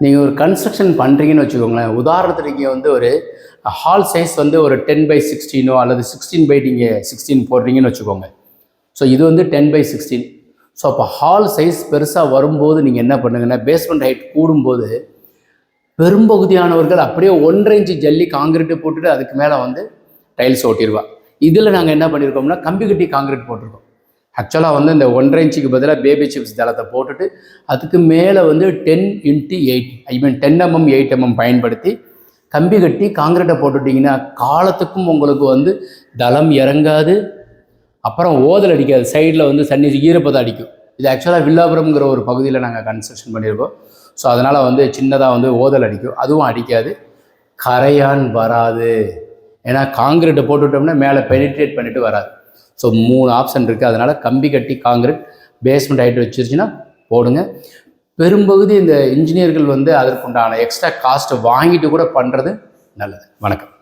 நீங்கள் ஒரு கன்ஸ்ட்ரக்ஷன் பண்ணுறீங்கன்னு வச்சுக்கோங்களேன். உதாரணத்துக்கு நீங்கள் வந்து ஒரு ஹால் சைஸ் வந்து ஒரு டென் பை சிக்ஸ்டீனோ அல்லது சிக்ஸ்டீன் பை நீங்கள் சிக்ஸ்டீன் போடுறீங்கன்னு வச்சுக்கோங்க. ஸோ இது வந்து டென் பை சிக்ஸ்டீன் ஸோ அப்போ ஹால் சைஸ் பெருசாக வரும்போது நீங்கள் என்ன பண்ணுங்கன்னா பேஸ்மெண்ட் ஹைட் கூடும்போது பெரும்பகுதியானவர்கள் அப்படியே ஒன்றரை இன்ச்சு ஜல்லி காங்கிரீட்டு போட்டுட்டு அதுக்கு மேலே வந்து டைல்ஸ் ஒட்டிடுவா இதில் நாங்கள் என்ன பண்ணியிருக்கோம்னா கம்பி கட்டி காங்கிரீட் போட்டிருக்கோம். ஆக்சுவலாக வந்து இந்த ஒன்றரை இன்ச்சுக்கு பதிலாக பேபி சிப்ஸ் தளத்தை போட்டுட்டு அதுக்கு மேலே வந்து ten into eight I mean ten mm eight mm பயன்படுத்தி கம்பி கட்டி காங்கிரீட்டை போட்டுட்டிங்கன்னா காலத்துக்கும் உங்களுக்கு வந்து தளம் இறங்காது. அப்புறம் ஓதல் அடிக்காது. சைடில் வந்து சன்னி ஈரப்பதம் அடிக்கும். இது ஆக்சுவலாக வில்லாபுரம்ங்கிற ஒரு பகுதியில் நாங்கள் கன்ஸ்ட்ரக்ஷன் பண்ணியிருக்கோம். ஸோ அதனால் வந்து சின்னதாக வந்து ஓதல் அடிக்கும். அதுவும் அடிக்காது. கரையான் வராது. ஏன்னா காங்கிரீட்டை போட்டுவிட்டோம்னா மேலே பெனிட்ரேட் பண்ணிவிட்டு வராது. ஸோ மூணு ஆப்ஷன் இருக்குது அதனால் கம்பி கட்டி காங்கிரீட் பேஸ்மெண்ட் ஹைட் வச்சிருச்சுன்னா போடுங்க. பெரும்பகுதி இந்த இன்ஜினியர்கள் வந்து அதற்குண்டான எக்ஸ்ட்ரா காஸ்ட்டை வாங்கிட்டு கூட பண்ணுறது நல்லது. வணக்கம்.